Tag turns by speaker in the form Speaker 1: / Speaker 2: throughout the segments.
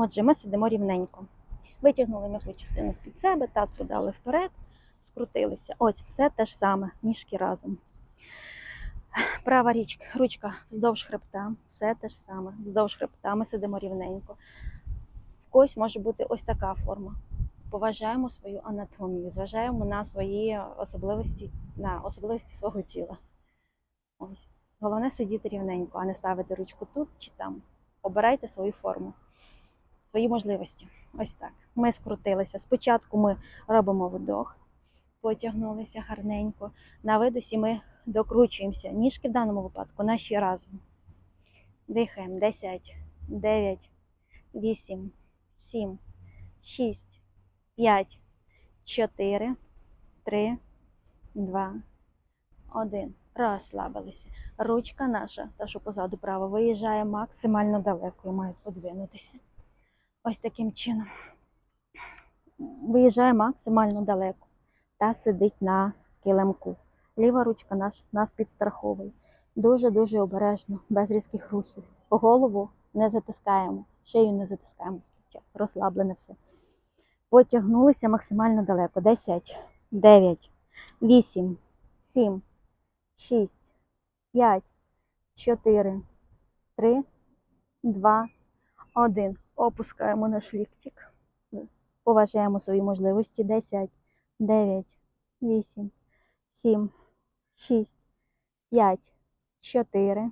Speaker 1: Отже, ми сидимо рівненько. Витягнули м'яку частину з-під себе, таз подали вперед, скрутилися. Ось все те ж саме, ніжки разом. Права річка, ручка вздовж хребта, все те ж саме. Вздовж хребта ми сидимо рівненько. В когось може бути ось така форма. Поважаємо свою анатомію, зважаємо на свої особливості, на особливості свого тіла. Ось. Головне сидіти рівненько, а не ставити ручку тут чи там. Обирайте свою форму, свої можливості. Ось так. Ми скрутилися. Спочатку ми робимо вдох, потягнулися гарненько. На видосі ми докручуємося. Ніжки в даному випадку наші разом. Дихаємо. 10, 9, 8, 7, 6, 5, 4, 3, 2, 1. Розслабилися. Ручка наша, та що позаду права, виїжджає максимально далеко і має подвинутися. Ось таким чином. Виїжджає максимально далеко та сидить на килимку. Ліва ручка нас, нас підстраховує. Дуже-дуже обережно, без різких рухів. Голову не затискаємо, шию не затискаємо. Розслаблене все. Потягнулися максимально далеко. 10, 9, 8, 7, 6, 5, 4, 3, 2, 1. Опускаємо наш ліктик. Поважаємо свої можливості. 10, 9, 8, 7, 6, 5, 4,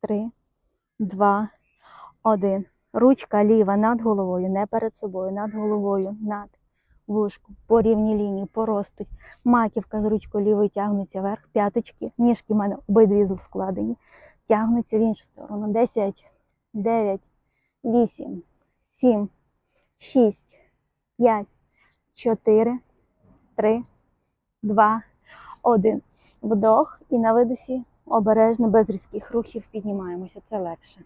Speaker 1: 3, 2, 1. Ручка ліва над головою, не перед собою, над головою, над вушком. По рівній лінії поростуть. Маківка з ручкою лівою тягнуться вверх, п'яточки, ніжки в мене обидві складені, тягнуться в іншу сторону. 10, 9, 8, 7, 6, 5, 4, 3, 2, 1. Вдох і на видосі обережно, без різких рухів піднімаємося. Це легше.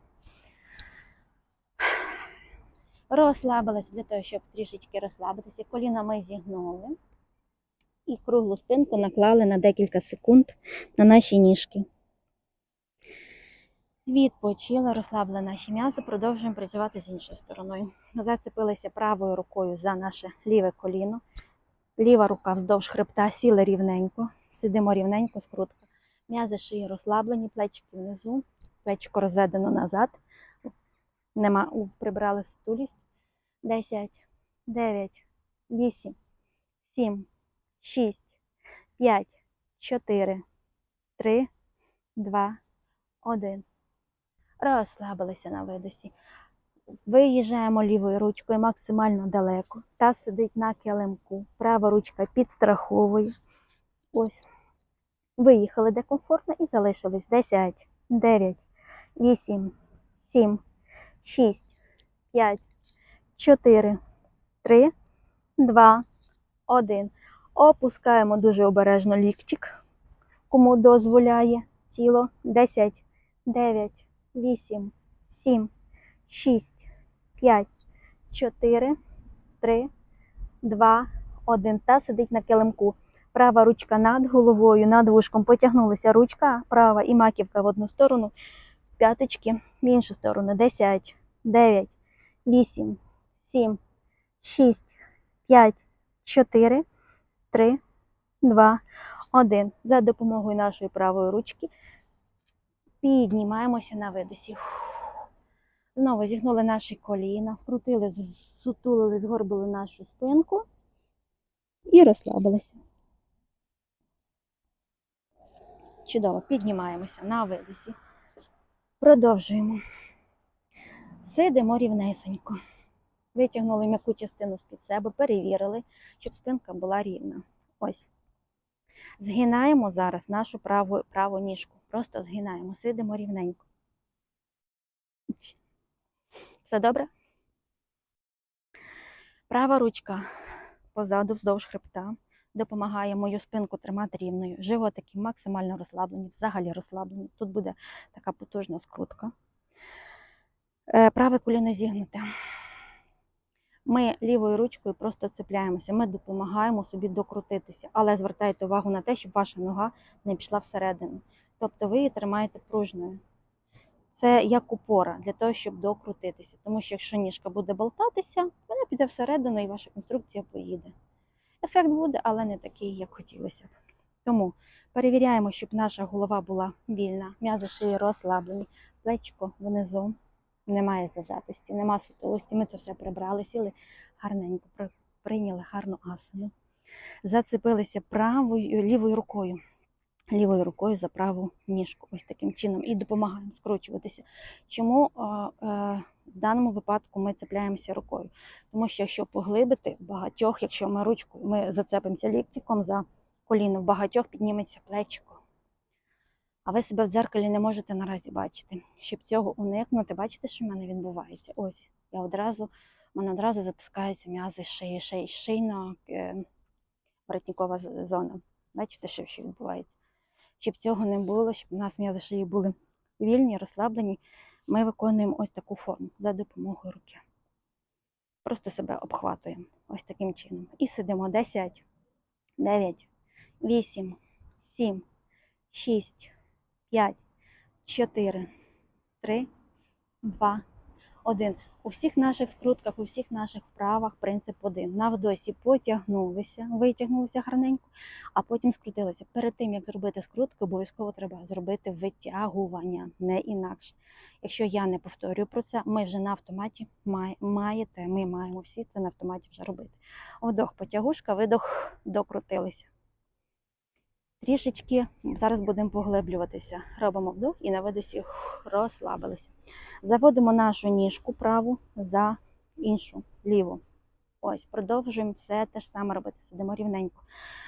Speaker 1: Розслабилися для того, щоб трішечки розслабитися. Коліна ми зігнули і круглу спинку наклали на декілька секунд на наші ніжки. Відпочили, розслабили наші м'язи, продовжуємо працювати з іншою стороною. Зацепилися правою рукою за наше ліве коліно. Ліва рука вздовж хребта сіла рівненько. Сидимо рівненько, скрутка. М'язи шиї розслаблені, плечики внизу, плечко розведено назад. Нема, прибрали сутулість. 10, 9, 8, 7, 6, 5, 4, 3, 2, 1. Розслабилися на видосі. Виїжджаємо лівою ручкою максимально далеко. Та сидить на килимку. Права ручка підстраховує. Ось. Виїхали де комфортно і залишились 10, 9, 8, 7, 6, 5, 4, 3, 2, 1. Опускаємо дуже обережно ліктик, кому дозволяє тіло. 10, 9, 8, 7, 6, 5, 4, 3, 2, 1. Та сидить на килимку. Права ручка над головою, над вушком. Потягнулася ручка права і маківка в одну сторону, п'яточки в іншу сторону. 10, 9, 8, 7, 6, 5, 4, 3, 2, 1. За допомогою нашої правої ручки піднімаємося на видосі. Знову зігнули наші коліна, скрутили, сутулили, згорбили нашу спинку і розслабилися. Чудово, піднімаємося на видосі. Продовжуємо. Сидимо рівнесенько. Витягнули м'яку частину з-під себе, перевірили, щоб спинка була рівна. Ось. Згинаємо зараз нашу праву, праву ніжку. Просто згинаємо, сидимо рівненько. Все добре? Права ручка позаду вздовж хребта допомагає мою спинку тримати рівною. Животики максимально розслаблені, взагалі розслаблені. Тут буде така потужна скрутка. Е, Праве коліно зігнуте. Ми лівою ручкою просто цепляємося, ми допомагаємо собі докрутитися, але звертайте увагу на те, щоб ваша нога не пішла всередину. Тобто ви її тримаєте пружною. це як опора для того, щоб докрутитися. Тому що якщо ніжка буде болтатися, вона піде всередину і ваша конструкція поїде. Ефект буде, але не такий, як хотілося б. Тому перевіряємо, щоб наша голова була вільна, м'язи шиї розслаблені, плечко внизу, немає зажатості, немає сутулості. Ми це все прибрали, сіли гарненько, прийняли гарну асану. Зацепилися правою лівою рукою. Лівою рукою за праву ніжку, ось таким чином, і допомагаємо скручуватися. Чому е, е, в даному випадку ми цепляємося рукою? Тому що якщо поглибити багатьох, якщо ми ручкою, ми зацепимося ліктиком за коліно, в багатьох підніметься плечико. А ви себе в дзеркалі не можете наразі бачити. Щоб цього уникнути, бачите, що в мене відбувається? Ось я одразу, в мене одразу затискаються м'язи шиї, шиї, шийно е, воротникова зона. Бачите, що, що відбувається? Щоб цього не було, щоб у нас м'язи шиї були вільні, розслаблені, ми виконуємо ось таку форму за допомогою руки. Просто себе обхватуємо ось таким чином. І сидимо 10, 9, 8, 7, 6, 5, 4, 3, 2, 1. У всіх наших скрутках, у всіх наших вправах принцип один. На вдосі потягнулися, витягнулися гарненько, а потім скрутилися. Перед тим, як зробити скрутки, обов'язково треба зробити витягування, не інакше. Якщо я не повторюю про це, ми вже на автоматі маєте, ми маємо всі це на автоматі вже робити. Вдох, потягушка, видох, докрутилися. Трішечки зараз будемо поглиблюватися. Робимо вдох і на видосі розслабилися. Заводимо нашу ніжку праву за іншу ліву. Ось, продовжуємо все те ж саме робити. Сидимо рівненько.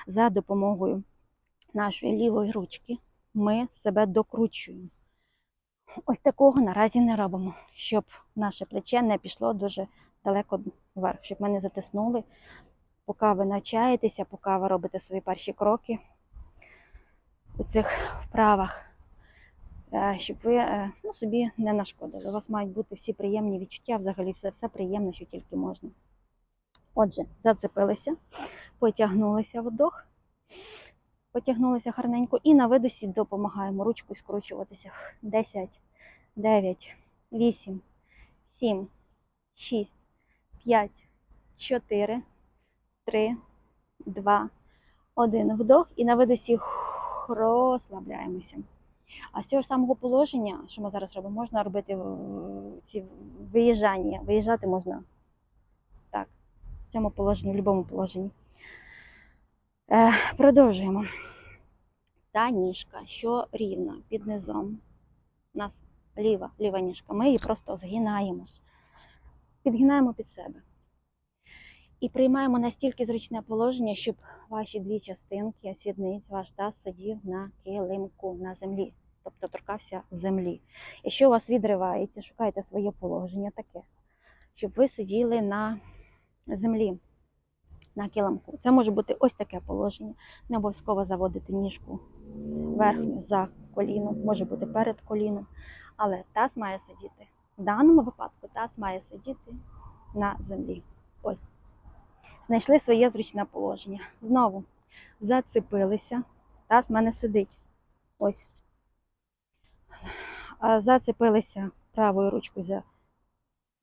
Speaker 1: За допомогою нашої лівої ручки ми себе докручуємо. Ось такого наразі не робимо, щоб наше плече не пішло дуже далеко вверх, щоб ми не затиснули, поки ви навчаєтеся, поки ви робите свої перші кроки у цих вправах, е, щоб ви е, ну, собі не нашкодили. У вас мають бути всі приємні відчуття, взагалі все, все приємне, що тільки можна. Отже, зацепилися, потягнулися вдох, потягнулися гарненько і на видосі допомагаємо ручкою скручуватися. 10, 9, 8, 7, 6, 5, 4, 3, 2, 1. Вдох і на видосі розслабляємося. А з цього ж самого положення, що ми зараз робимо, можна робити е, ці виїжджання. Виїжджати можна так, в цьому положенні, в будь-якому положенні. Е, продовжуємо. Та ніжка, що рівна під низом. У нас ліва, ліва ніжка. Ми її просто згинаємо. Підгинаємо під себе. І приймаємо настільки зручне положення, щоб ваші дві частинки, сідниць, ваш таз сидів на килимку, на землі, тобто торкався землі. Якщо у вас відривається, шукайте своє положення таке, щоб ви сиділи на землі, на килимку. Це може бути ось таке положення. Не обов'язково заводити ніжку верхню за коліно, може бути перед коліном, але таз має сидіти. В даному випадку таз має сидіти на землі. Ось. Знайшли своє зручне положення. Знову зацепилися. Таз в мене сидить. Ось. Зацепилися правою ручкою за,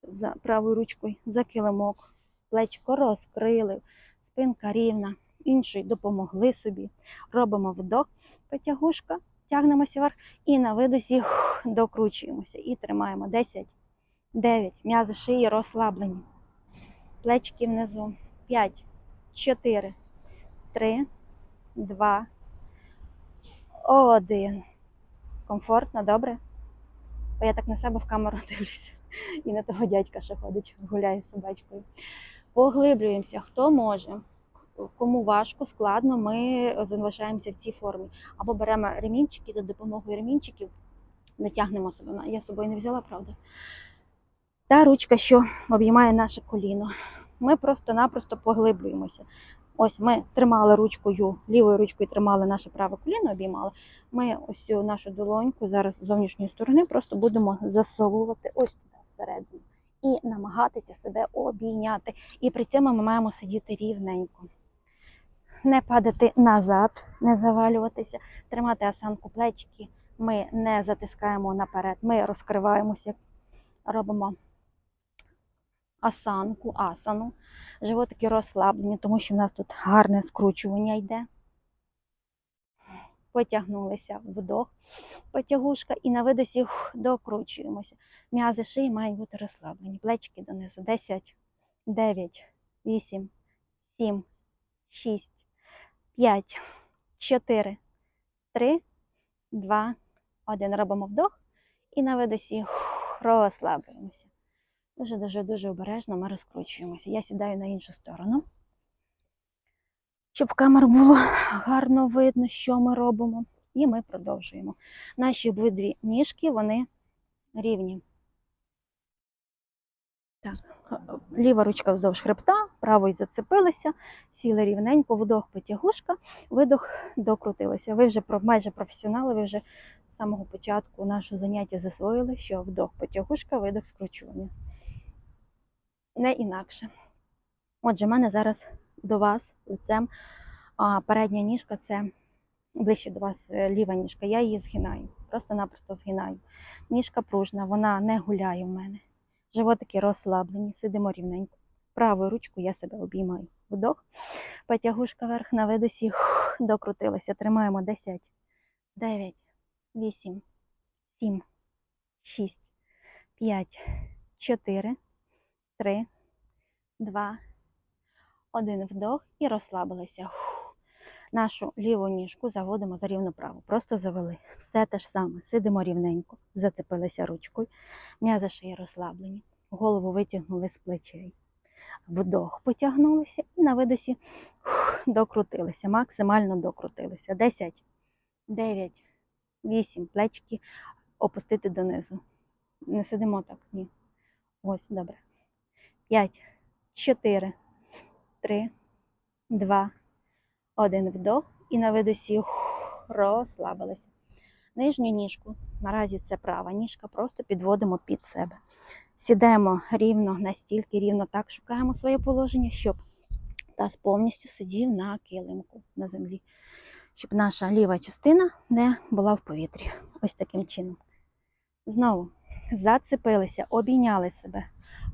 Speaker 1: за правою ручкою за килимок. Плечко розкрили, спинка рівна, іншою допомогли собі. Робимо вдох, потягушка, тягнемося вверх і на видосі докручуємося. І тримаємо 10, 9, м'язи шиї розслаблені. Плечки внизу. 5, 4, 3, 2, 1. Комфортно, добре? Бо я так на себе в камеру дивлюся. І на того дядька, що ходить, гуляє з собачкою. Поглиблюємося, хто може. Кому важко, складно, ми залишаємося в цій формі. Або беремо ремінчики за допомогою ремінчиків, натягнемо себе. Я з собою не взяла, правда? Та ручка, що обіймає наше коліно ми просто-напросто поглиблюємося. Ось ми тримали ручкою, лівою ручкою тримали наше праве коліно, обіймали. Ми ось цю нашу долоньку зараз з зовнішньої сторони просто будемо засовувати ось туди всередину і намагатися себе обійняти. І при цьому ми маємо сидіти рівненько. Не падати назад, не завалюватися, тримати осанку плечики Ми не затискаємо наперед, ми розкриваємося, робимо осанку, асану. Животики розслаблені, тому що в нас тут гарне скручування йде. Потягнулися вдох, потягушка, і на видосі докручуємося. М'язи шиї мають бути розслаблені. Плечики донизу. 10, 9, 8, 7, 6, 5, 4, 3, 2, 1. Робимо вдох і на видосі розслаблюємося. Дуже дуже дуже обережно ми розкручуємося. Я сідаю на іншу сторону, щоб в камеру було гарно видно, що ми робимо. І ми продовжуємо. Наші обидві ніжки вони рівні. Так, ліва ручка вздовж хребта, правою зацепилися, сіли рівненько, вдох потягушка, видох докрутилися. Ви вже майже професіонали, ви вже з самого початку нашого заняття засвоїли, що вдох потягушка, видох скручування. Не інакше. Отже, в мене зараз до вас лицем передня ніжка це ближче до вас е, ліва ніжка. Я її згинаю, просто-напросто згинаю. Ніжка пружна, вона не гуляє в мене. Животики розслаблені, сидимо рівненько. Правою ручкою я себе обіймаю. Вдох, потягушка вверх на видосі, Хух, докрутилися. Тримаємо 10, 9, 8, 7, 6, 5, 4, 3, 2, 1. Вдох і розслабилися. Нашу ліву ніжку заводимо за рівну праву. Просто завели. Все те ж саме. Сидимо рівненько, зацепилися ручкою. М'язи шиї розслаблені. Голову витягнули з плечей. Вдох потягнулися і на видосі докрутилися. Максимально докрутилися. 10, 9, 8. Плечки опустити донизу. Не сидимо так, ні. Ось, добре. 5, 4, 3, 2, 1. Вдох. І на видосі розслабилися. Нижню ніжку, наразі це права ніжка, просто підводимо під себе. Сідаємо рівно, настільки рівно так шукаємо своє положення, щоб таз повністю сидів на килимку на землі, щоб наша ліва частина не була в повітрі. Ось таким чином. Знову зацепилися, обійняли себе.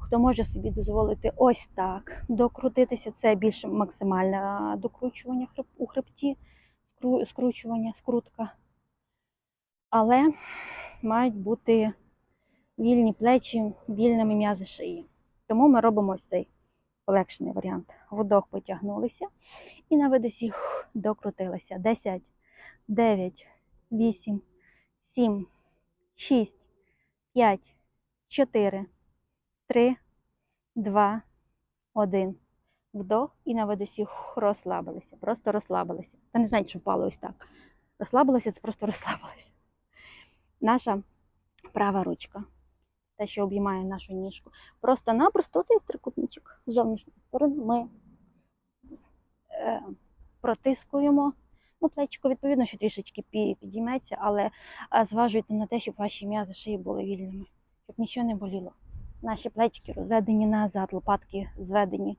Speaker 1: Хто може собі дозволити ось так докрутитися, це більше максимальне докручування у хребті, скручування, скрутка. Але мають бути вільні плечі, вільними м'язи шиї. Тому ми робимо ось цей полегшений варіант. Вдох потягнулися і на видосі докрутилися. 10, 9, 8, 7, 6, 5, 4, 3, 2, 1. Вдох і на видосі розслабилися. Просто розслабилися. Та не знаєте, що впало ось так. Розслабилися, це просто розслабилися. Наша права ручка те, що обіймає нашу ніжку. Просто-напросто цей трикутничок з зовнішньої сторони ми е, протискуємо. Ну, плечко, відповідно, що трішечки підійметься, але е, зважуйте на те, щоб ваші м'язи шиї були вільними, щоб нічого не боліло. Наші плечики розведені назад, лопатки зведені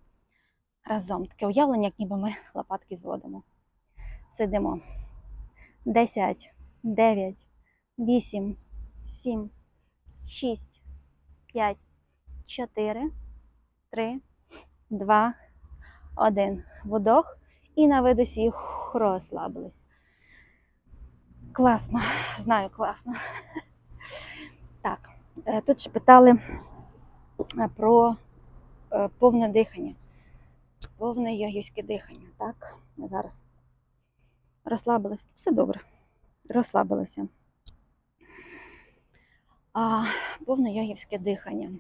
Speaker 1: разом. Таке уявлення, як ніби ми лопатки зводимо. Сидимо. 10, 9, 8, 7, 6, 5, 4, 3, 2, 1. Вдох. І на видосі розслабились. Класно, знаю, класно. Так, е, тут ще питали про е, повне дихання. Повне йогівське дихання. Так, зараз розслабились. Все добре. Розслабилися. А, повне йогівське дихання.